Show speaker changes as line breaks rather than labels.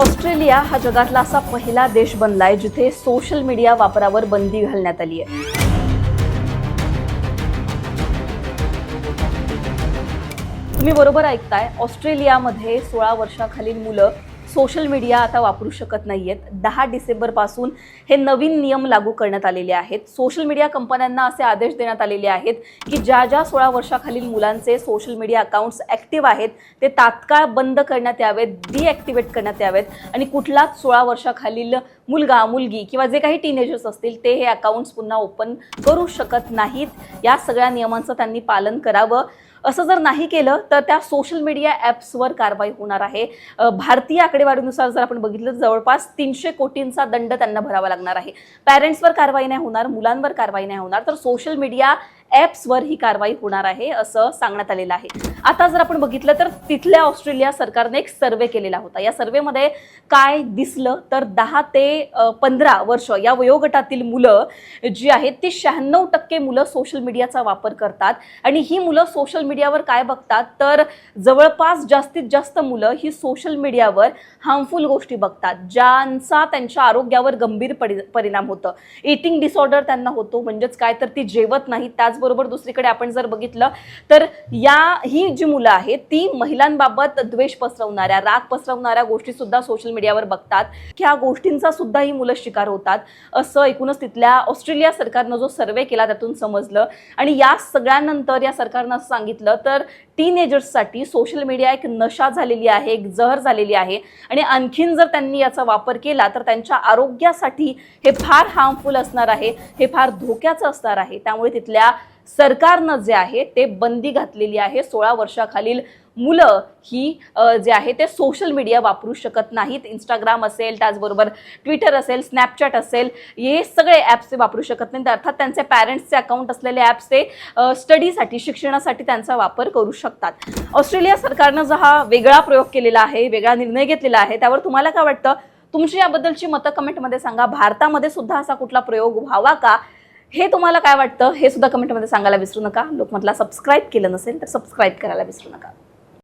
Australia हा जगातला असा पहिला देश बनलाय जिथे सोशल मीडिया वापरावर बंदी घालण्यात आली आहे. तुम्ही बरोबर ऐकताय ऑस्ट्रेलियामध्ये सोळा वर्षाखालील मुलं सोशल मीडिया आता वापरू शकत नाही आहेत दहा डिसेंबरपासून हे नवीन नियम लागू करण्यात आलेले आहेत. सोशल मीडिया कंपन्यांना असे आदेश देण्यात आलेले आहेत की ज्या ज्या सोळा वर्षाखालील मुलांचे सोशल मीडिया अकाउंट्स ॲक्टिव्ह आहेत ते तात्काळ बंद करण्यात यावेत डिॲक्टिवेट करण्यात यावेत आणि कुठलाच सोळा वर्षाखालील मुलगा मुलगी किंवा जे काही टीनेजर्स असतील ते हे अकाउंट्स पुन्हा ओपन करू शकत नाहीत. या सगळ्या नियमांचं त्यांनी पालन करावं. असं जर नाही केलं तर त्या सोशल मीडिया ॲप्सवर कारवाई होणार आहे. भारतीय आकडेवारीनुसार जर आपण बघितलं जवळपास तीनशे कोटींचा दंड त्यांना भरावा लागणार आहे. पॅरेंट्सवर कारवाई नाही होणार मुलांवर कारवाई नाही होणार तर सोशल मीडिया ॲप्सवर ही कारवाई होणार आहे असं सांगण्यात आलेलं आहे. आता जर आपण बघितलं तर तिथल्या ऑस्ट्रेलिया सरकारने एक सर्वे केलेला होता. या सर्वेमध्ये काय दिसलं तर दहा ते पंधरा वर्ष या वयोगटातील मुलं जी आहेत ती शहाण्णव टक्के मुलं सोशल मीडियाचा वापर करतात. आणि ही मुलं सोशल मीडियावर काय बघतात? तर जवळपास जास्तीत जास्त मुलं ही सोशल मीडियावर हार्मफुल गोष्टी बघतात ज्यांचा त्यांच्या आरोग्यावर गंभीर परि परिणाम होतं. इटिंग डिसऑर्डर त्यांना होतो म्हणजेच काय तर ती जेवत नाही. त्याचबरोबर दुसरीकडे आपण जर बघितलं तर या ही जी मुलं आहेत ती महिलांबाबत द्वेष पसरवणाऱ्या राग पसरवणाऱ्या गोष्टी सुद्धा सोशल मीडियावर बघतात. की ह्या गोष्टींचा सुद्धा ही मुलं शिकार होतात. असं एकूणच तिथल्या ऑस्ट्रेलिया सरकारनं जो सर्वे केला त्यातून समजलं. आणि या सगळ्यानंतर या सरकारनं असं सांगितलं तर टीनेजर्ससाठी सोशल मीडिया एक नशा झालेली आहे एक जहर झालेली आहे. आणि आणखीन जर त्यांनी याचा वापर केला तर त्यांच्या आरोग्यासाठी हे फार हार्मफुल असणार आहे हे फार धोक्याचं असणार आहे. त्यामुळे तिथल्या सरकारनं जे आहे ते बंदी घातलेली आहे. सोळा वर्षाखालील मुलं ही जे आहे ते सोशल मीडिया वापरू शकत नाहीत. इंस्टाग्राम असेल त्याचबरोबर ट्विटर असेल स्नॅपचॅट असेल हे सगळे ॲप्स ते वापरू शकत नाहीत. अर्थात त्यांचे पॅरेंट्सचे अकाउंट असलेले ॲप्स ते स्टडीसाठी शिक्षणासाठी त्यांचा वापर करू शकतात. ऑस्ट्रेलिया सरकारनं जो हा वेगळा प्रयोग केलेला आहे वेगळा निर्णय घेतलेला आहे त्यावर तुम्हाला काय वाटतं? तुमची याबद्दलची मतं कमेंटमध्ये सांगा. भारतामध्ये सुद्धा असा कुठला प्रयोग व्हावा का? हे तुम्हाला काय वाटतं? हे सुद्धा कमेंटमध्ये सांगायला विसरू नका. लोकमतला सबस्क्राईब केलं नसेल तर सबस्क्राईब करायला विसरू नका.